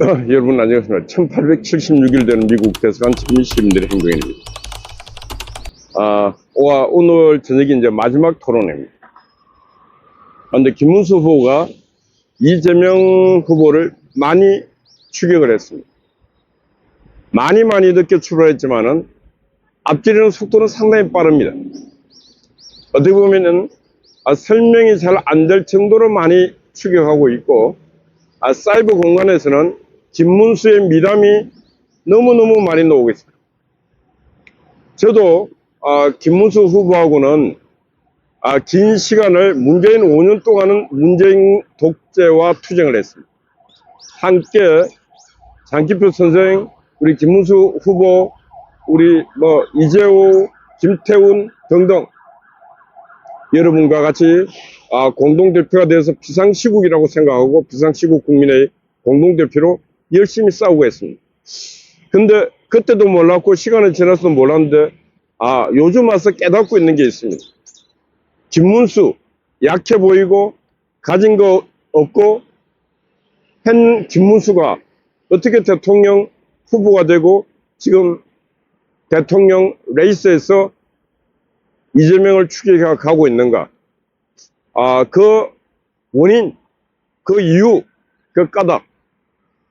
여러분 안녕하십니까. 1876일 되는 미국 대사관 친미 시민들의 행동입니다. 아, 와, 오늘 저녁이 이제 마지막 토론회입니다. 그런데 김문수 후보가 이재명 후보를 많이 추격을 했습니다. 많이 많이 늦게 출발했지만은 앞지르는 속도는 상당히 빠릅니다. 어떻게 보면은 아, 설명이 잘 안 될 정도로 많이 추격하고 있고 아, 사이버 공간에서는 김문수의 미담이 너무너무 많이 나오고 있습니다. 저도 아, 김문수 후보하고는 아, 긴 시간을 문재인 5년 동안은 문재인 독재와 투쟁을 했습니다. 함께 장기표 선생, 우리 김문수 후보, 우리 뭐 이재호, 김태훈 등등 여러분과 같이 아, 공동대표가 돼서 비상시국이라고 생각하고 비상시국 국민의 공동대표로 열심히 싸우고 했습니다. 근데 그때도 몰랐고 시간이 지나서도 몰랐는데 아 요즘 와서 깨닫고 있는 게 있습니다. 김문수 약해 보이고 가진 거 없고 현 김문수가 어떻게 대통령 후보가 되고 지금 대통령 레이스에서 이재명을 추격해 가고 있는가? 아, 그 원인, 그 이유, 그 까닭,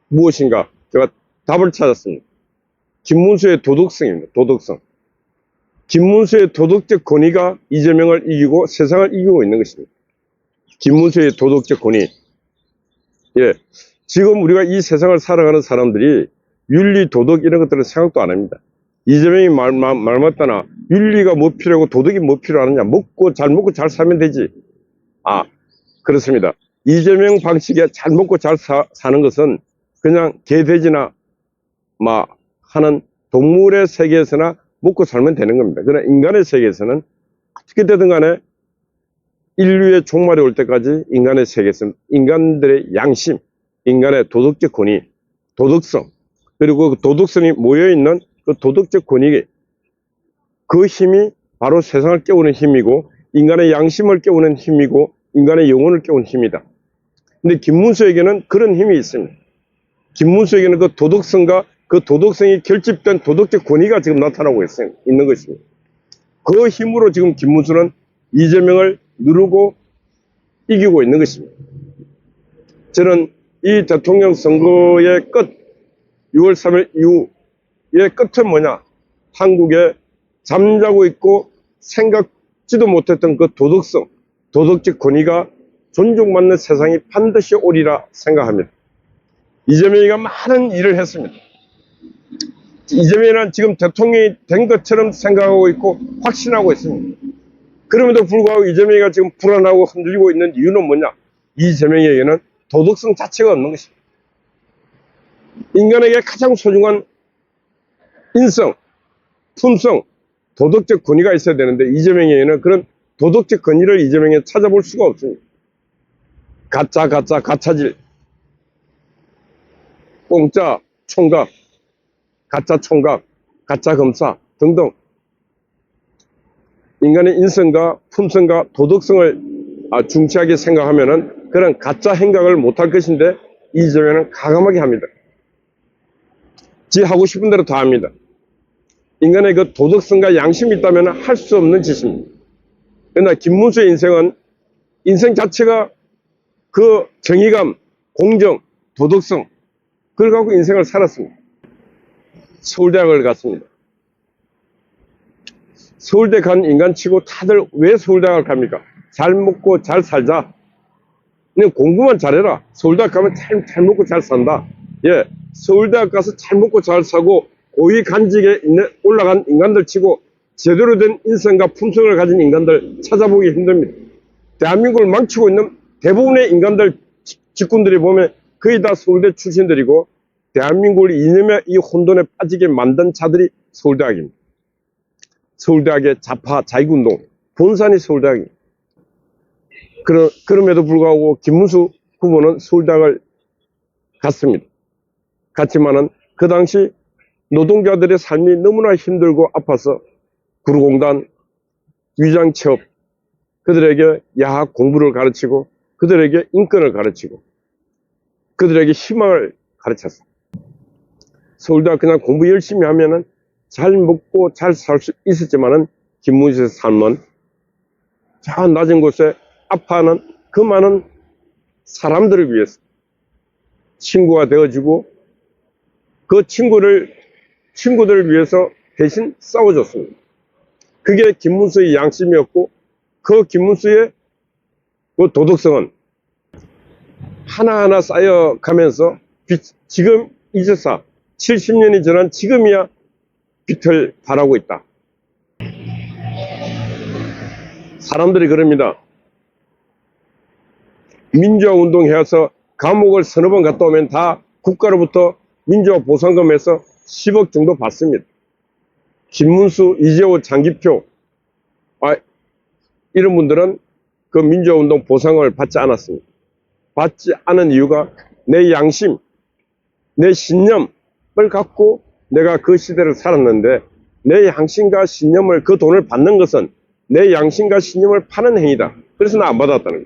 무엇인가? 제가 답을 찾았습니다. 김문수의 도덕성입니다. 도덕성. 김문수의 도덕적 권위가 이재명을 이기고 세상을 이기고 있는 것입니다. 김문수의 도덕적 권위. 예. 지금 우리가 이 세상을 살아가는 사람들이 윤리, 도덕 이런 것들은 생각도 안 합니다. 이재명이 말, 말, 말 맞다나 윤리가 뭐 필요하고 도덕이 뭐 필요하느냐. 먹고 잘 먹고 잘 살면 되지. 아, 그렇습니다. 이재명 방식에 잘 먹고 잘 사, 는 것은 그냥 개돼지나 막 하는 동물의 세계에서나 먹고 살면 되는 겁니다. 그러나 인간의 세계에서는 어떻게 되든 간에 인류의 종말이 올 때까지 인간의 세계에서는 인간들의 양심, 인간의 도덕적 권위, 도덕성, 그리고 그 도덕성이 모여있는 그 도덕적 권위, 그 힘이 바로 세상을 깨우는 힘이고 인간의 양심을 깨우는 힘이고 인간의 영혼을 깨우는 힘이다. 근데 김문수에게는 그런 힘이 있습니다. 김문수에게는 그 도덕성과 그 도덕성이 결집된 도덕적 권위가 지금 나타나고 있어요. 있는 것입니다. 그 힘으로 지금 김문수는 이재명을 누르고 이기고 있는 것입니다. 저는 이 대통령 선거의 끝, 6월 3일 이후의 끝은 뭐냐? 한국에 잠자고 있고 생각지도 못했던 그 도덕성, 도덕적 권위가 존중받는 세상이 반드시 오리라 생각합니다. 이재명이가 많은 일을 했습니다. 이재명은 지금 대통령이 된 것처럼 생각하고 있고 확신하고 있습니다. 그럼에도 불구하고 이재명이가 지금 불안하고 흔들리고 있는 이유는 뭐냐? 이재명에게는 도덕성 자체가 없는 것입니다. 인간에게 가장 소중한 인성, 품성, 도덕적 권위가 있어야 되는데 이재명에게는 그런 도덕적 권위를 이재명에 찾아볼 수가 없습니다. 가짜, 가짜, 가짜질, 공짜, 총각, 가짜 총각, 가짜 검사 등등 인간의 인성과 품성과 도덕성을 아, 중시하게 생각하면은 그런 가짜 행각을 못할 것인데 이재명은 가감하게 합니다. 지 하고 싶은 대로 다 합니다. 인간의 그 도덕성과 양심이 있다면 할 수 없는 짓입니다. 그러나 김문수의 인생은 인생 자체가 그 정의감, 공정, 도덕성 그걸 갖고 인생을 살았습니다. 서울대학을 갔습니다. 서울대 간 인간치고 다들 왜 서울대학을 갑니까? 잘 먹고 잘 살자. 그냥 공부만 잘해라. 서울대학 가면 잘, 잘 먹고 잘 산다. 예, 서울대학 가서 잘 먹고 잘 사고 고위 간직에 올라간 인간들 치고 제대로 된 인성과 품성을 가진 인간들 찾아보기 힘듭니다. 대한민국을 망치고 있는 대부분의 인간들, 직군들이 보면 거의 다 서울대 출신들이고 대한민국을 이념의 이 혼돈에 빠지게 만든 자들이 서울대학입니다. 서울대학의 자파 자익운동, 본산이 서울대학입니다. 그러, 그럼에도 불구하고 김문수 후보는 서울대학을 갔습니다. 갔지만은 그 당시 노동자들의 삶이 너무나 힘들고 아파서 구루공단, 위장체업, 그들에게 야학 공부를 가르치고 그들에게 인권을 가르치고 그들에게 희망을 가르쳤어. 서울대학 그냥 공부 열심히 하면은 잘 먹고 잘 살 수 있었지만은 김문수의 삶은 저 낮은 곳에 아파하는 그 많은 사람들을 위해서 친구가 되어주고 그 친구를 친구들을 위해서 대신 싸워줬습니다. 그게 김문수의 양심이었고 그 김문수의 그 도덕성은 하나하나 쌓여가면서 빛- 지금 이제사 70년이 지난 지금이야 빛을 발하고 있다. 사람들이 그럽니다. 민주화 운동해서 감옥을 서너 번 갔다 오면 다 국가로부터 민주화 보상금에서 10억 정도 받습니다. 김문수, 이재호, 장기표 아, 이런 분들은 그 민주화 운동 보상을 받지 않았습니다. 받지 않은 이유가 내 양심, 내 신념을 갖고 내가 그 시대를 살았는데 내 양심과 신념을 그 돈을 받는 것은 내 양심과 신념을 파는 행위다. 그래서 나 안 받았다는 거예요.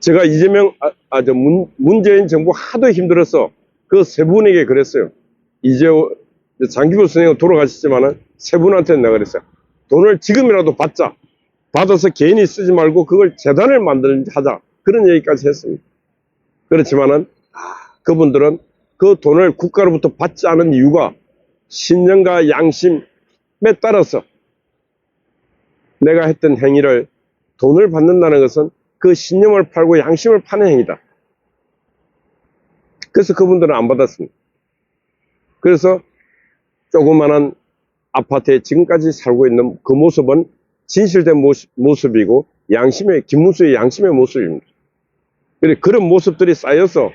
제가 이재명, 아, 아, 저 문, 문재인 정부 하도 힘들어서 그 세 분에게 그랬어요. 이재호, 장기부 선생님 돌아가셨지만은 세 분한테 내가 그랬어요. 돈을 지금이라도 받자. 받아서 개인이 쓰지 말고 그걸 재단을 만들자 하자. 그런 얘기까지 했습니다. 그렇지만은, 아, 그분들은 그 돈을 국가로부터 받지 않은 이유가 신념과 양심에 따라서 내가 했던 행위를 돈을 받는다는 것은 그 신념을 팔고 양심을 파는 행위다. 그래서 그분들은 안 받았습니다. 그래서 조그마한 아파트에 지금까지 살고 있는 그 모습은 진실된 모습, 모습이고 양심의 김문수의 양심의 모습입니다. 그래 그런 모습들이 쌓여서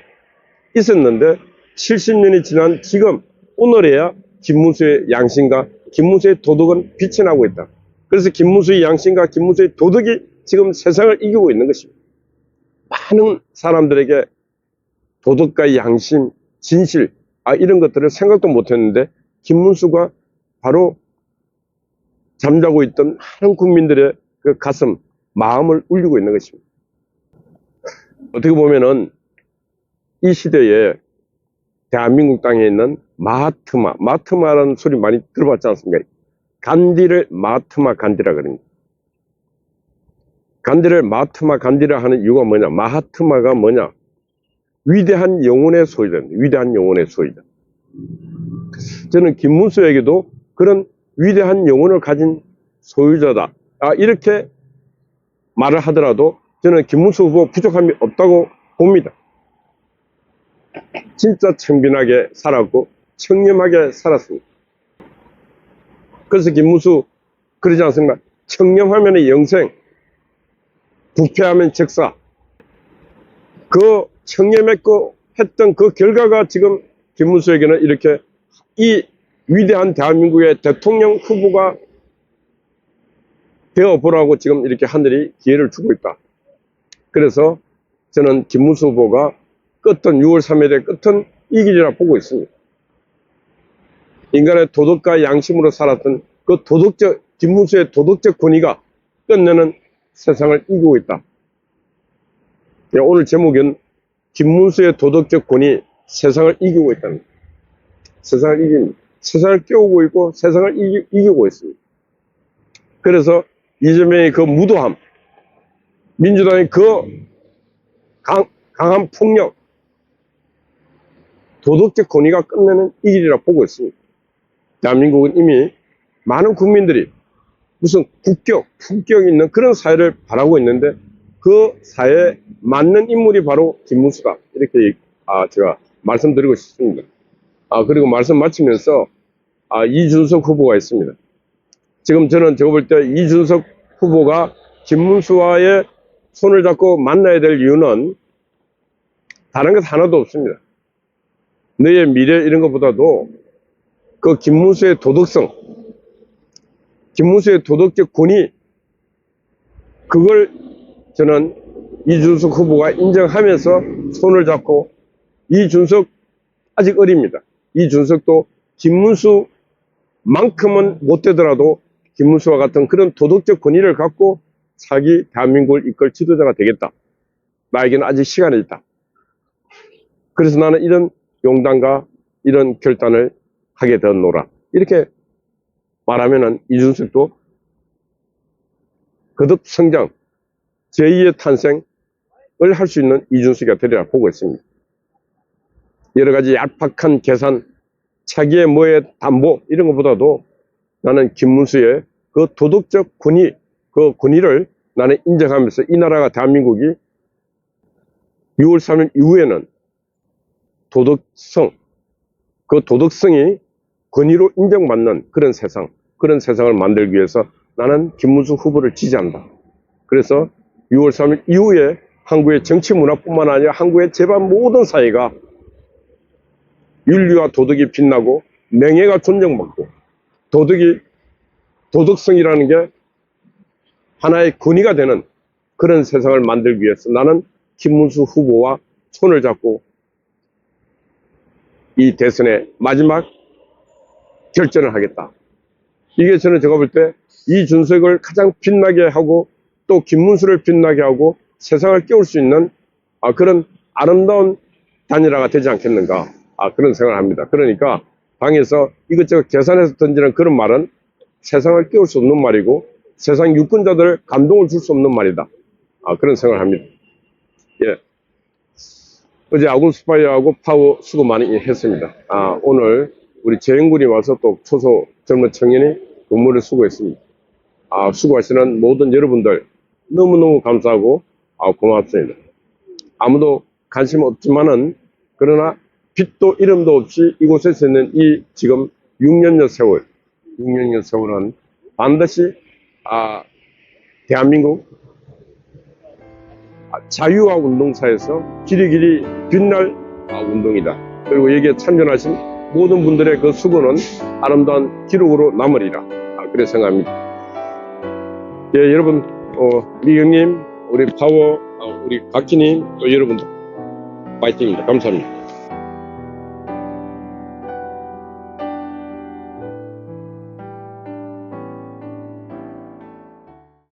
있었는데 70년이 지난 지금 오늘에야 김문수의 양심과 김문수의 도덕은 빛이 나고 있다. 그래서 김문수의 양심과 김문수의 도덕이 지금 세상을 이기고 있는 것입니다. 많은 사람들에게 도덕과 양심, 진실, 아, 이런 것들을 생각도 못 했는데, 김문수가 바로 잠자고 있던 많은 국민들의 그 가슴, 마음을 울리고 있는 것입니다. 어떻게 보면은 이 시대에 대한민국 땅에 있는 마하트마, 마하트마라는 소리 많이 들어봤지 않습니까? 간디를 마하트마 간디라 그럽니다. 간디를 마하트마 간디라 하는 이유가 뭐냐? 마하트마가 뭐냐? 위대한 영혼의 소유자, 위대한 영혼의 소유자. 저는 김문수에게도 그런 위대한 영혼을 가진 소유자다. 아, 이렇게 말을 하더라도 저는 김문수 후보 부족함이 없다고 봅니다. 진짜 청빈하게 살았고 청렴하게 살았습니다. 그래서 김문수 그러지 않습니까? 청렴하면 영생, 부패하면 적사. 그 청렴했고 했던 그 결과가 지금 김문수에게는 이렇게 이 위대한 대한민국의 대통령 후보가 되어보라고 지금 이렇게 하늘이 기회를 주고 있다. 그래서 저는 김문수 후보가 끝은 6월 3일의 끝은 이 길이라 보고 있습니다. 인간의 도덕과 양심으로 살았던 그 도덕적, 김문수의 도덕적 권위가 끝내는 세상을 이기고 있다. 예, 오늘 제목은 김문수의 도덕적 권위 세상을 이기고 있다는. 세상을 이긴, 세상을 깨우고 있고 세상을 이기, 이기 고 있습니다. 그래서 이재명의 그 무도함, 민주당의 그 강, 강한 폭력, 도덕적 권위가 끝내는 이 길이라 보고 있습니다. 대한민국은 이미 많은 국민들이 무슨 국격, 품격 있는 그런 사회를 바라고 있는데 그 사회에 맞는 인물이 바로 김문수다. 이렇게 아, 제가 말씀드리고 싶습니다. 아, 그리고 말씀 마치면서 아, 이준석 후보가 있습니다. 지금 저는 제가 볼 때 이준석 후보가 김문수와의 손을 잡고 만나야 될 이유는 다른 것 하나도 없습니다. 너의 미래 이런 것보다도 그 김문수의 도덕성, 김문수의 도덕적 권위, 그걸 저는 이준석 후보가 인정하면서 손을 잡고 이준석 아직 어립니다. 이준석도 김문수만큼은 못 되더라도 김문수와 같은 그런 도덕적 권위를 갖고 자기 대한민국을 이끌 지도자가 되겠다. 나에게는 아직 시간이 있다. 그래서 나는 이런 용단과 이런 결단을 하게 되었노라. 이렇게 말하면은 이준석도 거듭 성장, 제2의 탄생을 할 수 있는 이준석이 되리라 보고 있습니다. 여러 가지 얄팍한 계산, 차기의 뭐의 담보 이런 것보다도 나는 김문수의 그 도덕적 권위, 그 권위를 나는 인정하면서 이 나라가 대한민국이 6월 3일 이후에는 도덕성, 그 도덕성이 권위로 인정받는 그런 세상, 그런 세상을 만들기 위해서 나는 김문수 후보를 지지한다. 그래서 6월 3일 이후에 한국의 정치 문화뿐만 아니라 한국의 제반 모든 사회가 윤리와 도덕이 빛나고 명예가 존중받고 도덕이 도덕성이라는 게 하나의 권위가 되는 그런 세상을 만들기 위해서 나는 김문수 후보와 손을 잡고 이 대선의 마지막 결전을 하겠다. 이게 저는 제가 볼 때 이준석을 가장 빛나게 하고 또 김문수를 빛나게 하고 세상을 깨울 수 있는 아, 그런 아름다운 단일화가 되지 않겠는가 아, 그런 생각을 합니다. 그러니까 당에서 이것저것 계산해서 던지는 그런 말은 세상을 깨울 수 없는 말이고 세상 유권자들 감동을 줄 수 없는 말이다. 아, 그런 생각을 합니다. 예. 어제 아군 스파이어하고 파워 수고 많이 했습니다. 아, 오늘 우리 재영군이 와서 또 초소 젊은 청년이 근무를 수고했습니다. 아, 수고하시는 모든 여러분들 너무너무 감사하고 아, 고맙습니다. 아무도 관심 없지만은 그러나 빛도 이름도 없이 이곳에서 있는 이 지금 6년여 세월, 6년여 세월은 반드시 아, 대한민국 아, 자유화 운동사에서 길이 길이 빛날 아, 운동이다. 그리고 여기에 참전하신 모든 분들의 그 수고는 아름다운 기록으로 남으리라. 아, 그래 생각합니다. 예, 여러분, 어, 미경님, 우리 파워, 어, 우리 각기님, 또 여러분들, 파이팅입니다. 감사합니다.